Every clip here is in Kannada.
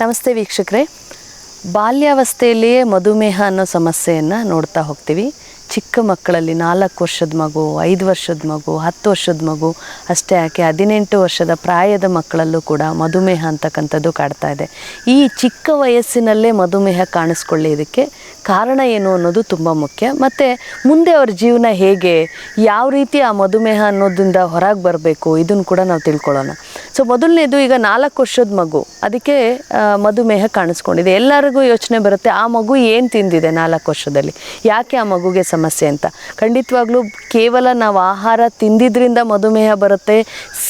ನಮಸ್ತೆ ವೀಕ್ಷಕರೇ. ಬಾಲ್ಯಾವಸ್ಥೆಯಲ್ಲಿಯೇ ಮಧುಮೇಹ ಅನ್ನೋ ಸಮಸ್ಯೆಯನ್ನು ನೋಡ್ತಾ ಹೋಗ್ತೀವಿ. ಚಿಕ್ಕ ಮಕ್ಕಳಲ್ಲಿ ನಾಲ್ಕು ವರ್ಷದ ಮಗು, ಐದು ವರ್ಷದ ಮಗು, ಹತ್ತು ವರ್ಷದ ಮಗು, ಅಷ್ಟೇ ಯಾಕೆ ಹದಿನೆಂಟು ವರ್ಷದ ಪ್ರಾಯದ ಮಕ್ಕಳಲ್ಲೂ ಕೂಡ ಮಧುಮೇಹ ಅಂತಕ್ಕಂಥದ್ದು ಕಾಡ್ತಾ ಇದೆ. ಈ ಚಿಕ್ಕ ವಯಸ್ಸಿನಲ್ಲೇ ಮಧುಮೇಹ ಕಾಣಿಸ್ಕೊಳ್ಳಿ ಇದಕ್ಕೆ ಕಾರಣ ಏನು ಅನ್ನೋದು ತುಂಬ ಮುಖ್ಯ. ಮತ್ತು ಮುಂದೆ ಅವ್ರ ಜೀವನ ಹೇಗೆ, ಯಾವ ರೀತಿ ಆ ಮಧುಮೇಹ ಅನ್ನೋದ್ರಿಂದ ಹೊರಗೆ ಬರಬೇಕು, ಇದನ್ನು ಕೂಡ ನಾವು ತಿಳ್ಕೊಳ್ಳೋಣ. ಸೊ ಮೊದಲನೇದು ಈಗ ನಾಲ್ಕು ವರ್ಷದ ಮಗು, ಅದಕ್ಕೆ ಮಧುಮೇಹ ಕಾಣಿಸ್ಕೊಂಡಿದೆ. ಎಲ್ಲರಿಗೂ ಯೋಚನೆ ಬರುತ್ತೆ, ಆ ಮಗು ಏನು ತಿಂದಿದೆ ನಾಲ್ಕು ವರ್ಷದಲ್ಲಿ? ಯಾಕೆ ಆ ಮಗುಗೆ ಸಮಸ್ಯೆ ಅಂತ. ಖಂಡಿತವಾಗ್ಲೂ ಕೇವಲ ನಾವು ಆಹಾರ ತಿಂದಿದ್ರಿಂದ ಮಧುಮೇಹ ಬರುತ್ತೆ,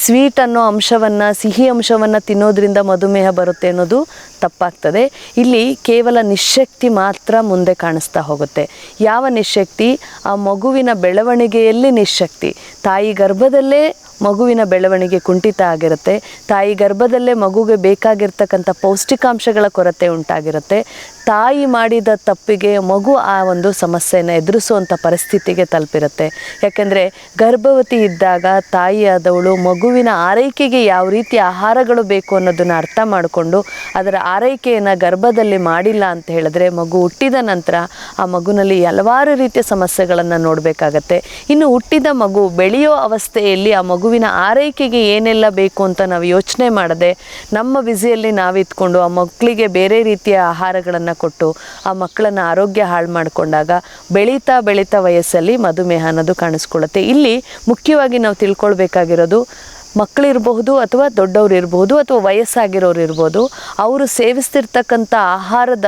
ಸ್ವೀಟ್ ಅನ್ನೋ ಅಂಶವನ್ನು, ಸಿಹಿ ಅಂಶವನ್ನು ತಿನ್ನೋದ್ರಿಂದ ಮಧುಮೇಹ ಬರುತ್ತೆ ಅನ್ನೋದು ತಪ್ಪಾಗ್ತದೆ. ಇಲ್ಲಿ ಕೇವಲ ನಿಶಕ್ತಿ ಮಾತ್ರ ಮುಂದೆ ಕಾಣಿಸ್ತಾ ಹೋಗುತ್ತೆ. ಯಾವ ನಿಶಕ್ತಿ? ಆ ಮಗುವಿನ ಬೆಳವಣಿಗೆಯಲ್ಲಿ ನಿಶಕ್ತಿ. ತಾಯಿ ಗರ್ಭದಲ್ಲೇ ಮಗುವಿನ ಬೆಳವಣಿಗೆ ಕುಂಠಿತ ಆಗಿರುತ್ತೆ. ತಾಯಿ ಗರ್ಭದಲ್ಲೇ ಮಗುಗೆ ಬೇಕಾಗಿರ್ತಕ್ಕಂಥ ಪೌಷ್ಟಿಕಾಂಶಗಳ ಕೊರತೆ ಉಂಟಾಗಿರುತ್ತೆ. ತಾಯಿ ಮಾಡಿದ ತಪ್ಪಿಗೆ ಮಗು ಆ ಒಂದು ಸಮಸ್ಯೆಯನ್ನು ಎದುರಿಸುವಂಥ ಪರಿಸ್ಥಿತಿಗೆ ತಲುಪಿರುತ್ತೆ. ಯಾಕೆಂದರೆ ಗರ್ಭವತಿ ಇದ್ದಾಗ ತಾಯಿಯಾದವಳು ಮಗುವಿನ ಆರೈಕೆಗೆ ಯಾವ ರೀತಿ ಆಹಾರಗಳು ಬೇಕು ಅನ್ನೋದನ್ನು ಅರ್ಥ ಮಾಡಿಕೊಂಡು ಅದರ ಆರೈಕೆಯನ್ನು ಗರ್ಭದಲ್ಲಿ ಮಾಡಿಲ್ಲ ಅಂತ ಹೇಳಿದ್ರೆ ಮಗು ಹುಟ್ಟಿದ ನಂತರ ಆ ಮಗುನಲ್ಲಿ ಹಲವಾರು ರೀತಿಯ ಸಮಸ್ಯೆಗಳನ್ನು ನೋಡಬೇಕಾಗತ್ತೆ. ಇನ್ನು ಹುಟ್ಟಿದ ಮಗು ಬೆಳೆಯೋ ಅವಸ್ಥೆಯಲ್ಲಿ ಆ ಮಗುವಿನ ಆರೈಕೆಗೆ ಏನೆಲ್ಲ ಬೇಕು ಅಂತ ನಾವು ಯೋಚನೆ ಮಾಡದೆ ನಮ್ಮ ಬ್ಯುಸಿಯಲ್ಲಿ ನಾವಿತ್ಕೊಂಡು ಆ ಮಕ್ಕಳಿಗೆ ಬೇರೆ ರೀತಿಯ ಆಹಾರಗಳನ್ನು ಕೊಟ್ಟು ಆ ಮಕ್ಕಳನ್ನ ಆರೋಗ್ಯ ಹಾಳು ಮಾಡಿಕೊಂಡಾಗ ಬೆಳೀತಾ ಬೆಳೀತಾ ವಯಸ್ಸಲ್ಲಿ ಮಧುಮೇಹ ಅನ್ನೋದು ಕಾಣಿಸ್ಕೊಳ್ಳುತ್ತೆ. ಇಲ್ಲಿ ಮುಖ್ಯವಾಗಿ ನಾವು ತಿಳ್ಕೊಳ್ಬೇಕಾಗಿರೋದು ಮಕ್ಕಳಿರಬಹುದು ಅಥವಾ ದೊಡ್ಡವರು ಇರಬಹುದು ಅಥವಾ ವಯಸ್ಸಾಗಿರೋರು ಇರ್ಬೋದು ಅವರು ಸೇವಿಸ್ತಿರ್ತಕ್ಕಂಥ ಆಹಾರದ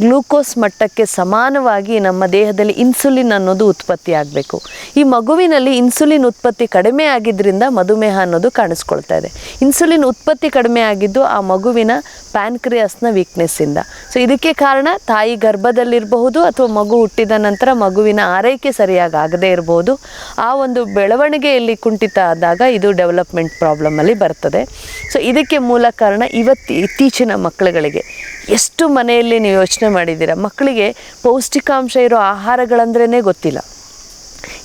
ಗ್ಲೂಕೋಸ್ ಮಟ್ಟಕ್ಕೆ ಸಮಾನವಾಗಿ ನಮ್ಮ ದೇಹದಲ್ಲಿ ಇನ್ಸುಲಿನ್ ಅನ್ನೋದು ಉತ್ಪತ್ತಿ ಆಗಬೇಕು. ಈ ಮಗುವಿನಲ್ಲಿ ಇನ್ಸುಲಿನ್ ಉತ್ಪತ್ತಿ ಕಡಿಮೆ ಆಗಿದ್ದರಿಂದ ಮಧುಮೇಹ ಅನ್ನೋದು ಕಾಣಿಸ್ಕೊಳ್ತಾ ಇದೆ. ಇನ್ಸುಲಿನ್ ಉತ್ಪತ್ತಿ ಕಡಿಮೆ ಆಗಿದ್ದು ಆ ಮಗುವಿನ ಪ್ಯಾನ್ಕ್ರಿಯಾಸ್ನ ವೀಕ್ನೆಸ್ಸಿಂದ. ಸೊ, ಇದಕ್ಕೆ ಕಾರಣ ತಾಯಿ ಗರ್ಭದಲ್ಲಿರಬಹುದು ಅಥವಾ ಮಗು ಹುಟ್ಟಿದ ನಂತರ ಮಗುವಿನ ಆರೈಕೆ ಸರಿಯಾಗಿ ಆಗದೇ ಇರಬಹುದು ಆ ಒಂದು ಬೆಳವಣಿಗೆಯಲ್ಲಿ ಕುಂಠಿತ ಆದಾಗ ಇದು ಡೆವಲಪ್ಮೆಂಟ್ ಪ್ರಾಬ್ಲಮಲ್ಲಿ ಬರ್ತದೆ. ಸೊ ಇದಕ್ಕೆ ಮೂಲ ಕಾರಣ ಇವತ್ತು ಇತ್ತೀಚಿನ ಮಕ್ಕಳುಗಳಿಗೆ. ಎಷ್ಟು ಮನೆಯಲ್ಲಿ ನೀವು ಯೋಚನೆ ಮಾಡಿದ್ದೀರಾ? ಮಕ್ಕಳಿಗೆ ಪೌಷ್ಟಿಕಾಂಶ ಇರೋ ಆಹಾರಗಳಂದ್ರೇ ಗೊತ್ತಿಲ್ಲ.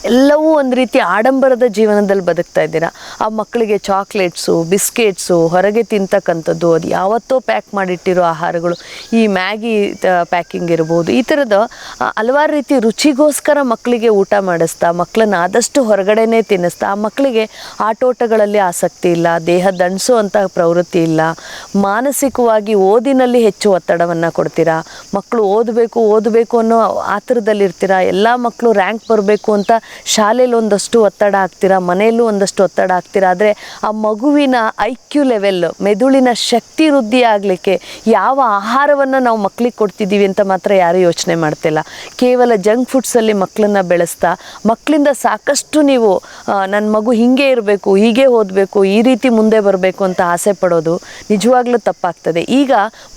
ಎಲ್ಲವೂ ಒಂದು ರೀತಿ ಆಡಂಬರದ ಜೀವನದಲ್ಲಿ ಬದುಕ್ತಾ ಇದ್ದೀರಾ? ಆ ಮಕ್ಕಳಿಗೆ ಚಾಕ್ಲೇಟ್ಸು, ಬಿಸ್ಕೆಟ್ಸು, ಹೊರಗೆ ತಿಂತಕ್ಕಂಥದ್ದು, ಅದು ಯಾವತ್ತೋ ಪ್ಯಾಕ್ ಮಾಡಿಟ್ಟಿರೋ ಆಹಾರಗಳು, ಈ ಮ್ಯಾಗಿ ಪ್ಯಾಕಿಂಗ್ ಇರ್ಬೋದು, ಈ ಥರದ ಹಲವಾರು ರೀತಿ ರುಚಿಗೋಸ್ಕರ ಮಕ್ಕಳಿಗೆ ಊಟ ಮಾಡಿಸ್ತಾ, ಮಕ್ಕಳನ್ನ ಆದಷ್ಟು ಹೊರಗಡೆನೇ ತಿನ್ನಿಸ್ತಾ, ಆ ಮಕ್ಕಳಿಗೆ ಆಟೋಟಗಳಲ್ಲಿ ಆಸಕ್ತಿ ಇಲ್ಲ, ದೇಹ ದಂಡಿಸುವಂಥ ಪ್ರವೃತ್ತಿ ಇಲ್ಲ, ಮಾನಸಿಕವಾಗಿ ಓದಿನಲ್ಲಿ ಹೆಚ್ಚು ಒತ್ತಡವನ್ನು ಕೊಡ್ತೀರಾ? ಮಕ್ಕಳು ಓದಬೇಕು ಓದಬೇಕು ಅನ್ನೋ ಆತರದಲ್ಲಿರ್ತೀರಾ ಎಲ್ಲ ಮಕ್ಕಳು ರ್ಯಾಂಕ್ ಬರಬೇಕು ಅಂತ ಶಾಲೆಯಲ್ಲಿ ಒಂದಷ್ಟು ಒತ್ತಡ ಆಗ್ತೀರಾ ಮನೆಯಲ್ಲೂ ಒಂದಷ್ಟು ಒತ್ತಡ ಆಗ್ತೀರಾ ಆದರೆ ಆ ಮಗುವಿನ ಐ ಕ್ಯೂ ಲೆವೆಲ್, ಮೆದುಳಿನ ಶಕ್ತಿ ವೃದ್ಧಿ ಆಗಲಿಕ್ಕೆ ಯಾವ ಆಹಾರವನ್ನು ನಾವು ಮಕ್ಕಳಿಗೆ ಕೊಡ್ತಿದ್ದೀವಿ ಅಂತ ಮಾತ್ರ ಯಾರೂ ಯೋಚನೆ ಮಾಡ್ತಿಲ್ಲ. ಕೇವಲ ಜಂಕ್ ಫುಡ್ಸಲ್ಲಿ ಮಕ್ಕಳನ್ನ ಬೆಳೆಸ್ತಾ ಮಕ್ಕಳಿಂದ ಸಾಕಷ್ಟು ನೀವು ನನ್ನ ಮಗು ಹೀಗೆ ಇರಬೇಕು, ಹೀಗೆ ಓದಬೇಕು, ಈ ರೀತಿ ಮುಂದೆ ಬರಬೇಕು ಅಂತ ಆಸೆ ಪಡೋದು ನಿಜವಾಗ್ಲೂ ತಪ್ಪಾಗ್ತದೆ. ಈಗ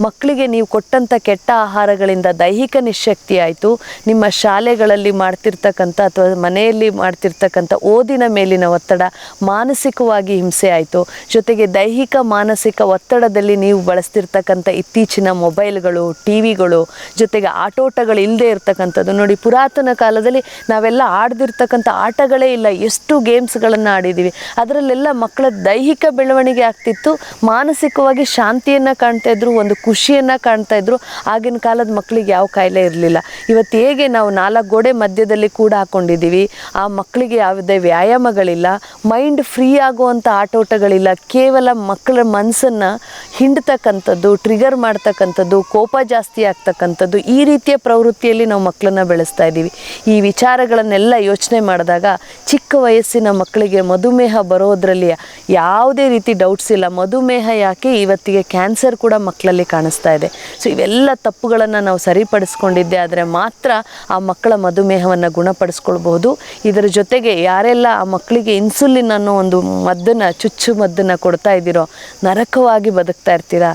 ಮಕ್ಕಳಿಗೆ ನೀವು ಕೊಟ್ಟಂಥ ಕೆಟ್ಟ ಆಹಾರಗಳಿಂದ ದೈಹಿಕ ನಿಶಕ್ತಿ ಆಯಿತು, ನಿಮ್ಮ ಶಾಲೆಗಳಲ್ಲಿ ಮಾಡ್ತಿರ್ತಕ್ಕಂಥ ಅಥವಾ ಮನೆಯಲ್ಲಿ ಮಾಡ್ತಿರ್ತಕ್ಕಂಥ ಓದಿನ ಮೇಲಿನ ಒತ್ತಡ ಮಾನಸಿಕವಾಗಿ ಹಿಂಸೆ ಆಯಿತು. ಜೊತೆಗೆ ದೈಹಿಕ, ಮಾನಸಿಕ ಒತ್ತಡದಲ್ಲಿ ನೀವು ಬಳಸ್ತಿರ್ತಕ್ಕಂಥ ಇತ್ತೀಚಿನ ಮೊಬೈಲ್ಗಳು ಟಿ ವಿಗಳು ಜೊತೆಗೆ ಆಟೋಟಗಳು ಇಲ್ಲದೆ ಇರ್ತಕ್ಕಂಥದ್ದು. ನೋಡಿ, ಪುರಾತನ ಕಾಲದಲ್ಲಿ ನಾವೆಲ್ಲ ಆಡ್ದಿರ್ತಕ್ಕಂಥ ಆಟಗಳೇ ಇಲ್ಲ. ಎಷ್ಟು ಗೇಮ್ಸ್ಗಳನ್ನು ಆಡಿದ್ದೀವಿ ಅದರಲ್ಲೆಲ್ಲ ಮಕ್ಕಳ ದೈಹಿಕ ಬೆಳವಣಿಗೆ ಆಗ್ತಿತ್ತು. ಮಾನಸಿಕವಾಗಿ ಶಾಂತಿಯನ್ನು ಕಾಣ್ತಾ ಇದ್ರು, ಒಂದು ಖುಷಿಯನ್ನು ಕಾಣ್ತಾ ಇದ್ರು. ಆಗಿನ ಕಾಲದ ಮಕ್ಕಳಿಗೆ ಯಾವ ಕಾಯಿಲೆ ಇರಲಿಲ್ಲ. ಇವತ್ತು ಹೇಗೆ ನಾವು ನಾಲ್ಕು ಗೋಡೆ ಮಧ್ಯದಲ್ಲಿ ಕೂಡ ಹಾಕೊಂಡಿದ್ದೀವಿ ಆ ಮಕ್ಕಳಿಗೆ ಯಾವುದೇ ವ್ಯಾಯಾಮಗಳಿಲ್ಲ ಮೈಂಡ್ ಫ್ರೀ ಆಗುವಂಥ ಆಟೋಟಗಳಿಲ್ಲ, ಕೇವಲ ಮಕ್ಕಳ ಮನಸ್ಸನ್ನು ಹಿಂಡ್ತಕ್ಕಂಥದ್ದು ಟ್ರಿಗರ್ ಮಾಡ್ತಕ್ಕಂಥದ್ದು, ಕೋಪ ಜಾಸ್ತಿ ಆಗ್ತಕ್ಕಂಥದ್ದು ಈ ರೀತಿಯ ಪ್ರವೃತ್ತಿಯಲ್ಲಿ ನಾವು ಮಕ್ಕಳನ್ನ ಬೆಳೆಸ್ತಾ ಇದ್ದೀವಿ. ಈ ವಿಚಾರಗಳನ್ನೆಲ್ಲ ಯೋಚನೆ ಮಾಡಿದಾಗ ಚಿಕ್ಕ ವಯಸ್ಸಿನ ಮಕ್ಕಳಿಗೆ ಮಧುಮೇಹ ಬರೋದ್ರಲ್ಲಿ ಯಾವುದೇ ರೀತಿ ಡೌಟ್ಸ್ ಇಲ್ಲ. ಮಧುಮೇಹ ಯಾಕೆ? ಇವತ್ತಿಗೆ ಕ್ಯಾನ್ಸರ್ ಕೂಡ ಮಕ್ಕಳಲ್ಲಿ ಕಾಣಿಸ್ತಾ ಇದೆ. ಸೊ ಇವೆಲ್ಲ ತಪ್ಪುಗಳನ್ನು ನಾವು ಸರಿಪಡಿಸ್ಕೊಂಡಿದ್ದೆ, ಆದರೆ ಮಾತ್ರ ಆ ಮಕ್ಕಳ ಮಧುಮೇಹವನ್ನು ಗುಣಪಡಿಸ್ಕೊಳ್ಬಹುದು. ಇದರ ಜೊತೆಗೆ ಯಾರೆಲ್ಲ ಆ ಮಕ್ಕಳಿಗೆ ಇನ್ಸುಲಿನ್ ಅನ್ನೋ ಒಂದು ಮದ್ದನ್ನು, ಚುಚ್ಚು ಮದ್ದನ್ನು ಕೊಡ್ತಾ ಇದ್ದೀರೋ, ನರಕವಾಗಿ ಬದುಕ್ತಾ ಇರ್ತೀರಾ?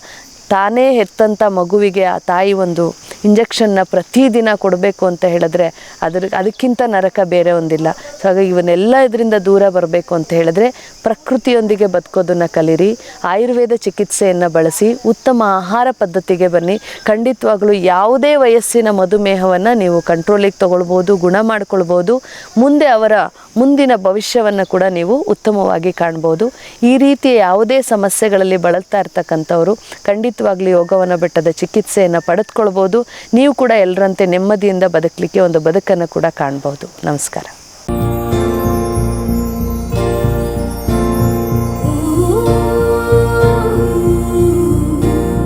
ತಾನೇ ಹೆತ್ತಂಥ ಮಗುವಿಗೆ ಆ ತಾಯಿ ಒಂದು ಇಂಜೆಕ್ಷನ್ನ ಪ್ರತಿದಿನ ಕೊಡಬೇಕು ಅಂತ ಹೇಳಿದ್ರೆ ಅದ್ರ ಅದಕ್ಕಿಂತ ನರಕ ಬೇರೆ ಒಂದಿಲ್ಲ. ಸೊ ಹಾಗಾಗಿ ಇವನ್ನೆಲ್ಲ ಇದರಿಂದ ದೂರ ಬರಬೇಕು ಅಂತ ಹೇಳಿದ್ರೆ ಪ್ರಕೃತಿಯೊಂದಿಗೆ ಬದುಕೋದನ್ನು ಕಲಿರಿ, ಆಯುರ್ವೇದ ಚಿಕಿತ್ಸೆಯನ್ನು ಬಳಸಿ, ಉತ್ತಮ ಆಹಾರ ಪದ್ಧತಿಗೆ ಬನ್ನಿ. ಖಂಡಿತವಾಗಲೂ ಯಾವುದೇ ವಯಸ್ಸಿನ ಮಧುಮೇಹವನ್ನು ನೀವು ಕಂಟ್ರೋಲಿಗೆ ತಗೊಳ್ಬೋದು, ಗುಣ ಮಾಡ್ಕೊಳ್ಬೋದು. ಮುಂದೆ ಅವರ ಮುಂದಿನ ಭವಿಷ್ಯವನ್ನು ಕೂಡ ನೀವು ಉತ್ತಮವಾಗಿ ಕಾಣ್ಬೋದು. ಈ ರೀತಿಯ ಯಾವುದೇ ಸಮಸ್ಯೆಗಳಲ್ಲಿ ಬಳಲ್ತಾ ಇರ್ತಕ್ಕಂಥವ್ರು ಖಂಡಿತ ಖಂಡಿತವಾಗ್ಲೂ ಯೋಗವನ ಬೆಟ್ಟದ ಚಿಕಿತ್ಸೆಯನ್ನು ಪಡೆದುಕೊಳ್ಬೋದು. ನೀವು ಕೂಡ ಎಲ್ಲರಂತೆ ನೆಮ್ಮದಿಯಿಂದ ಬದುಕಲಿಕ್ಕೆ ಒಂದು ಬದುಕನ್ನು ಕೂಡ ಕಾಣ್ಬೋದು. ನಮಸ್ಕಾರ.